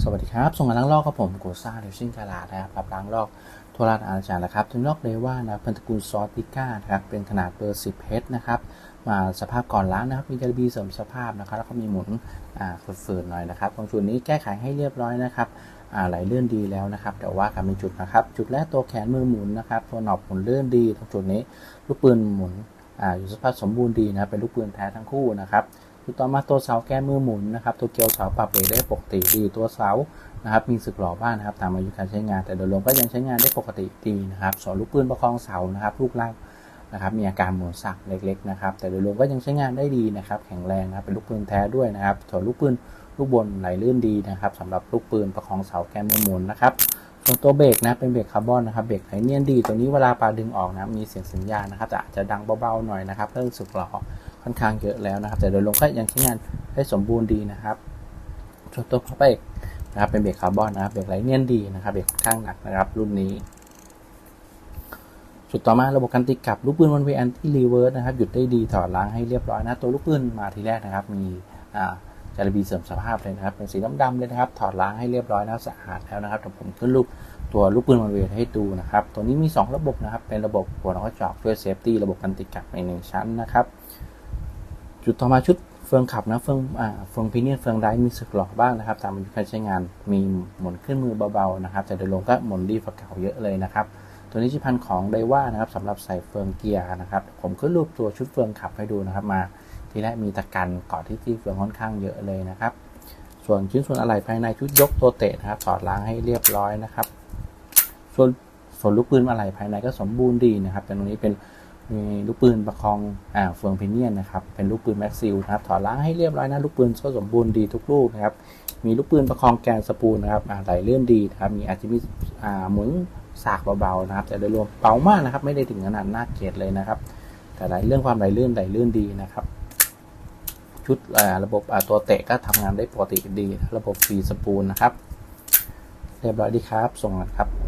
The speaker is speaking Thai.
สวัสดีครับ ส่งงานล้างลอกครับผมโกซ่าเดชิ่งกาลานะครับปรับล้างลอกโทรราชอาจารย์นะครับถึงลอกเลยว่านะเป็นตระกูลซอสติก้านะครับเป็นขนาดเบอร์ 10เฮดนะครับ มาสภาพก่อนล้างนะครับ มีจารบีเสริมสภาพนะครับ แล้วก็มีหมุนอ่าฝืดๆหน่อยนะครับตรงจุดนี้แก้ไขให้เรียบร้อยนะครับอ่าไหลเลื่อนดีแล้วนะครับ แต่ว่ากันเป็นจุดนะครับ จุดแรกตัวแขนมือหมุนนะครับ ตัวหนอบหมุนเลื่อนดีตรงจุดนี้ ลูกปืนหมุนอ่าอยู่สภาพสมบูรณ์ดีนะครับเป็นลูกปืนแท้ทั้งคู่นะครับ จุดต่อมาตัวเสาแก้มือหมุนนะครับ ตัวเกลียวเสาปรับเบรกได้ปกติดีตัวเสานะครับ มีสึกหล่อบ้างนะครับ ตามอายุการใช้งาน แต่โดยรวมก็ยังใช้งานได้ปกติดีนะครับส่วนลูกปืนประคองเสานะครับลูกล่างนะครับมีอาการหมุนสักเล็กๆนะครับ แต่โดยรวมก็ยังใช้งานได้ดีนะครับ แข็งแรงนะครับเป็นลูกปืนแท้ด้วยนะครับส่วนลูกปืนลูกบนไหลลื่นดีนะครับสำหรับลูกปืนประคองเสาแกนมือหมุนนะครับส่วนตัวเบรกนะเป็นเบรกคาร์บอนนะครับเบรกไหลเนียนดีตัวนี้เวลาปาดึงออกนะมีเสียงสัญญาณนะครับแต่อาจจะดังเบาๆหน่อยนะครับเรื่องสึกหล่อ ค่อนข้างเยอะแล้วนะครับ แต่โดยรวมก็ยังใช้งานได้สมบูรณ์ดีนะครับส่วนตัวพระเบรกนะครับเป็นเบรกคาร์บอนนะครับเบรกไหลเนียนดีนะครับเบรกค่อนข้างหนักนะครับ รุ่นนี้สุดต่อมาระบบการติดกับลูกปืนวันเวอันที่รีเวิร์สนะครับหยุดได้ดีถอดล้างให้เรียบร้อยนะตัวลูกปืนมาทีแรกนะครับ มีอ่าจารบีเสริมสภาพเลยนะครับ เป็นสีดำๆเลยนะครับ ถอดล้างให้เรียบร้อยแล้วสะอาดแล้วนะครับผมขึ้นรูปตัวลูกปืนวันเวให้ดูนะครับ ตัวนี้มี 2 ระบบนะครับ เป็นระบบหัวน็อกกระจอกช่วยเซฟตี้ระบบการติดกับในหนึ่งชั้นนะครับ จุดต่อมาชุดเฟืองขับนะเฟืองอ่าเฟืองพีเนียนเฟืองได้มีสึกหล่อบ้างนะครับ ตามอายุการใช้งานมีหมุนขึ้นมือเบาๆนะครับ แต่โดยรวมก็หมุนดีกว่าเก่าเยอะเลยนะครับ ตัวนี้ชิพันธ์ของไดว่านะครับสำหรับใส่เฟืองเกียร์นะครับ ผมขึ้นรูปตัวชุดเฟืองขับให้ดูนะครับมาทีแรกมีตะกันเกาะที่ที่เฟืองค่อนข้างเยอะเลยนะครับ ส่วนชิ้นส่วนอะไหล่ภายในชุดยกตัวเตะนะครับถอดล้างให้เรียบร้อยนะครับ ส่วนส่วนลูกปืนอะไหล่ภายในก็สมบูรณ์ดีนะครับ แต่ตรงนี้เป็น มีลูกปืนประคองอ่าเฟืองเพเนียนนะครับ เป็นลูกปืนแม็กซิลนะครับ ถอดล้างให้เรียบร้อยนะ ลูกปืนก็สมบูรณ์ดีทุกลูกนะครับ มีลูกปืนประคองแกนสปูลนะครับไหลเลื่อนดีนะครับ มีอาจจะมีอ่าหมุนสากเบาๆนะครับ แต่โดยรวมเบามากนะครับ ไม่ได้ถึงขนาดน่าเกลียดเลยนะครับ แต่ไหลเรื่องความไหลเลื่อนไหลเลื่อนดีนะครับ ชุดอ่าระบบอ่าตัวเตะก็ทำงานได้ปกติดี ระบบฟรีสปูลนะครับ เรียบร้อยดีครับ ส่งกันครับ